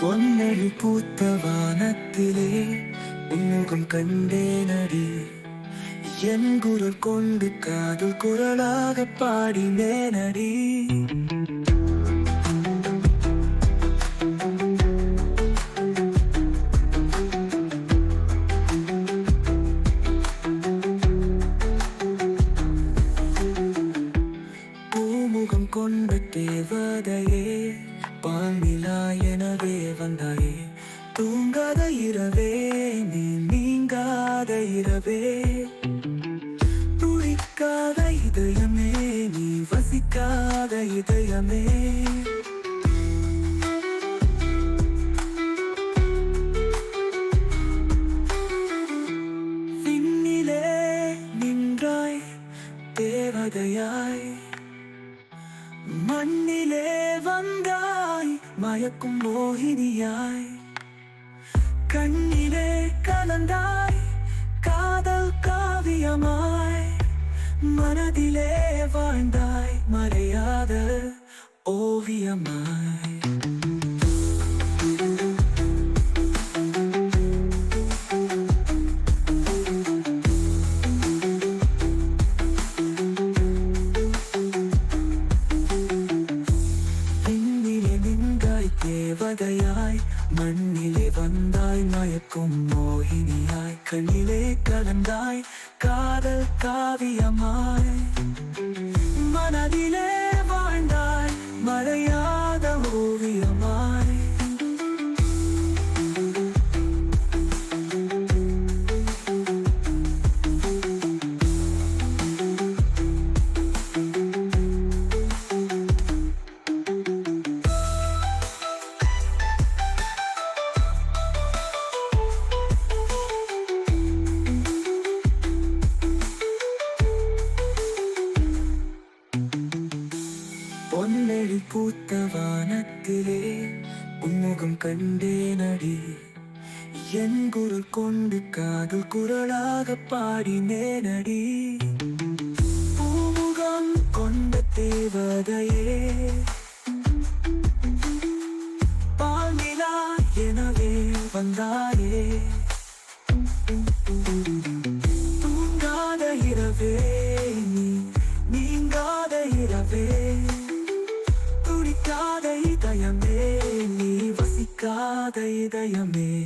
பொன்னழி பூத்த வானத்திலே உன்முகம் கண்டேனடி என் குரல் கொண்டு காதல் குரலாக பாடினேனடி பூமுகம் கொண்ட தேவதையே பாங்கிலா எனவே வந்தாயே. தூங்காத இரவே நீ நீங்காத இரவே. துடிக்காத இதயமே நீ வசிக்காத இதயமே. நின்றாய் தேவதையாய். மண்ணிலே வந்தாய் மயக்கும் மோகினியாய். கண்ணிலே கலந்தாய் காதல் காவியமாய். மனதிலே வாழ்ந்தாய் மறையாத ஓவியமாய். தேவதையாய் மண்ணிலே வந்தாய் மயக்கும் மோகினியாய் கண்ணிலே கலந்தாய் காதல் காவியமாய். மனதிலே பொன்னழி பூத்த வானத்திலே உன்முகம் கண்டேன் அடி. என் குரல் கொண்டு காதல் குரலாக பாடினேன் அடி. பூமுகம் கொண்ட தேவதையே பாலிலா எனவே வந்தாயே. கேட்காத இதயமே.